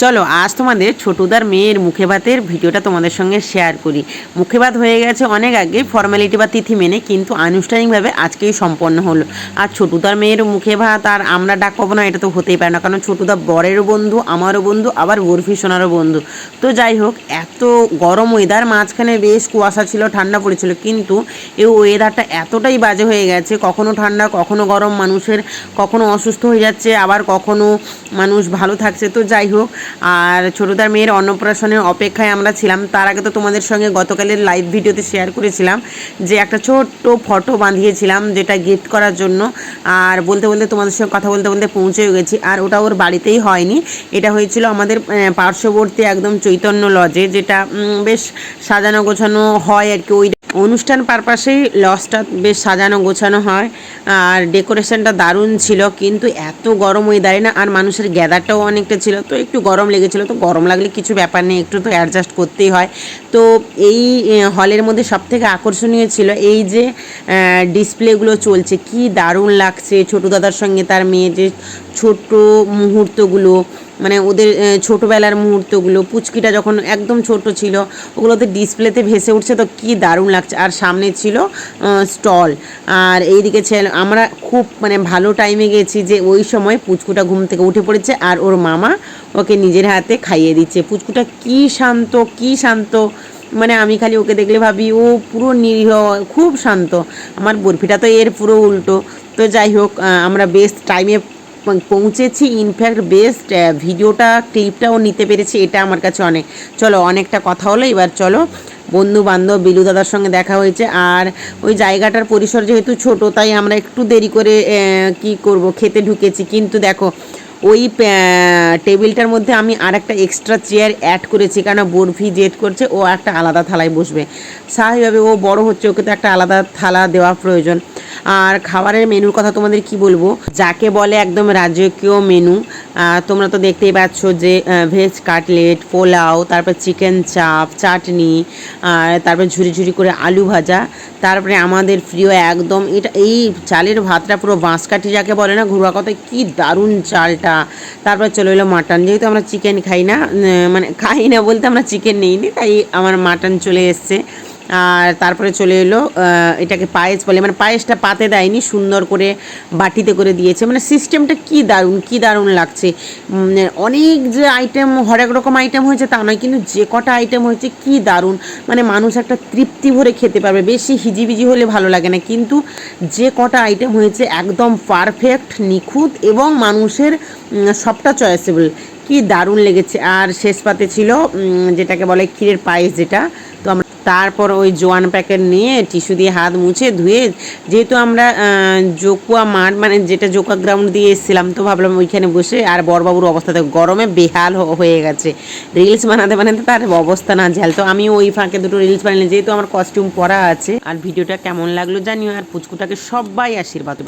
চলো, আজ তোমাদের ছোটুদার মেয়ের মুখে ভাতের ভিডিওটা তোমাদের সঙ্গে শেয়ার করি। মুখে ভাত হয়ে গেছে অনেক আগে ফর্মালিটি বা তিথি মেনে, কিন্তু আনুষ্ঠানিকভাবে আজকেই সম্পন্ন হলো। আর ছোটুদার মেয়ের মুখে ভাত, আর আমরা ডাক পাবো না, এটা তো হতেই পারে না, কারণ ছোটুদা বরেরও বন্ধু, আমারও বন্ধু, আবার বরফি সোনারও বন্ধু। তো যাই হোক, এত গরম ওয়েদার মাঝখানে বেশ কুয়াশা ছিল, ঠান্ডা পড়েছিল, কিন্তু এই ওয়েদারটা এতটাই বাজে হয়ে গেছে, কখনো ঠান্ডা, কখনো গরম, মানুষের কখনো অসুস্থ হয়ে যাচ্ছে, আবার কখনো মানুষ ভালো থাকছে। তো যাই হোক আর ছোটদার মেয়ের অন্নপ্রাশনের অপেক্ষায় আমরা ছিলাম। তার আগে তো তোমাদের সঙ্গে গতকালের লাইভ ভিডিওতে শেয়ার করেছিলাম যে একটা ছোট্ট ফটো বাঁধিয়েছিলাম যেটা গিফট করার জন্য। আর বলতে বলতে তোমাদের সঙ্গে কথা বলতে বলতে পৌঁছেও গেছি। আর ওটা ওর বাড়িতেই হয়নি। এটা হয়েছিল আমাদের পার্শ্ববর্তী একদম চৈতন্য লজে যেটা বেশ সাজানো গোছানো হয় আর কি। ওই অনুষ্ঠান পারপাসেই লজটা বেশ সাজানো গোছানো হয়। আর ডেকোরেশনটা দারুণ ছিল, কিন্তু এত গরম ওয়েদারে না, আর মানুষের গ্যাদারটাও অনেকটা ছিল। তো একটু গরম লেগেছিলো, তো গরম লাগলে কিছু ব্যাপার নেই, একটু তো অ্যাডজাস্ট করতেই হয়। তো এই হলের মধ্যে সবথেকে আকর্ষণীয় ছিল এই যে ডিসপ্লেগুলো চলছে। কি দারুণ লাগছে, ছোটো দাদার সঙ্গে তার মেয়ে যে ছোট্ট মুহূর্তগুলো মানে ওদের ছোটোবেলার মুহূর্তগুলো, পুচকিটা যখন একদম ছোট ছিল ওগুলোতে ডিসপ্লেতে ভেসে উঠছে, তো কি দারুণ লাগছে। আর সামনে ছিল স্টল। আর এইদিকে ছেলে, আমরা খুব মানে ভালো টাইমে গেছি যে ওই সময় পুচকুটা ঘুম থেকে উঠে পড়েছে, আর ওর মামা ওকে নিজের হাতে খাইয়ে দিচ্ছে। পুচকুটা কি শান্ত কি শান্ত। মানে আমি খালি ওকে দেখলে ভাবি, ও পুরো নিরীহ, খুব শান্ত। আমার বরফিটা তো এর পুরো উল্টো। তো যাই হোক আমরা বেস্ট টাইমে পৌঁছেছি। ইনফ্যাক্ট বেস্ট ভিডিওটা ক্লিপটাও নিতে পেরেছি, এটা আমার কাছে অনেক। চলো, অনেকটা কথা হলো, এবার চলো। বন্ধু বান্ধব বিলু দাদার সঙ্গে দেখা হয়েছে। আর ওই জায়গাটার পরিসর যেহেতু ছোট, তাই আমরা একটু দেরি করে কি করব? খেতে ঢুকেছি। কিন্তু দেখো, ওই টেবিলটার মধ্যে আমি আর একটা এক্সট্রা চেয়ার অ্যাড করেছি। কেন বরফি জেদ করছে, ও একটা আলাদা থালায় বসবে। স্বাভাবিকভাবে ও বড় হচ্ছে, ওকে তো একটা আলাদা থালা দেওয়া প্রয়োজন। আর খাবারের মেনুর কথা তোমাদের কি বলব? যাকে বলে একদম রাজকীয় মেনু তোমরা তো দেখতেই পাচ্ছ যে ভেজ কাটলেট পোলাও, তারপর চিকেন চাপ চাটনি, আর তারপর ঝুরি ঝুরি করে আলু ভাজা, তারপরে আমাদের প্রিয় একদম এটা এই চালের ভাতটা পুরো বাঁশকাঠি যাকে বলে না ঘুরবা কথা, কি দারুণ চালটা। তারপর চলে এলো মাটন যেহেতু আমরা চিকেন খাই না মানে খাই না বলতে আমরা চিকেন নেই নি তাই আমার মাটন চলে এসছে। আর তারপরে চলে এলো এটাকে পায়েস বলে। মানে পায়েসটা পাতে দেয়নি, সুন্দর করে বাটিতে করে দিয়েছে। মানে সিস্টেমটা কি দারুণ কি দারুণ লাগছে। অনেক যে আইটেম হরেক রকম আইটেম হয়েছে তা নয়, কিন্তু যে কটা আইটেম হয়েছে কি দারুণ। মানে মানুষ একটা তৃপ্তি ভরে খেতে পারবে, বেশি হিজিবিজি হলে ভালো লাগে না। কিন্তু যে কটা আইটেম হয়েছে একদম পারফেক্ট নিখুঁত এবং মানুষের সবটা চয়েসেবল কি দারুণ লেগেছে। আর শেষ পাতে ছিল যেটাকে বলে ক্ষীরের পায়েস যেটা। তো আমরা তারপর ওই জোয়ান প্যাকেট নিয়ে টিস্যু দিয়ে হাত মুছে ধুয়ে, যেহেতু আমরা জোকুয়া মাঠ মানে যেটা জোকা গ্রাউন্ড দিয়ে এসেছিলাম, তো ভাবলাম ওইখানে বসে আর বড়বাবুর অবস্থা অবস্থাতে গরমে বেহাল হয়ে গেছে। রিলস বানাতে বানাতে তার অবস্থা না ঝাল তো আমি ওই ফাঁকে দুটো রিলস বানালাম যেহেতু আমার কস্টিউম পরা আছে। আর ভিডিওটা কেমন লাগল জানিও, আর পুচকুটাকে সবাই আশীর্বাদ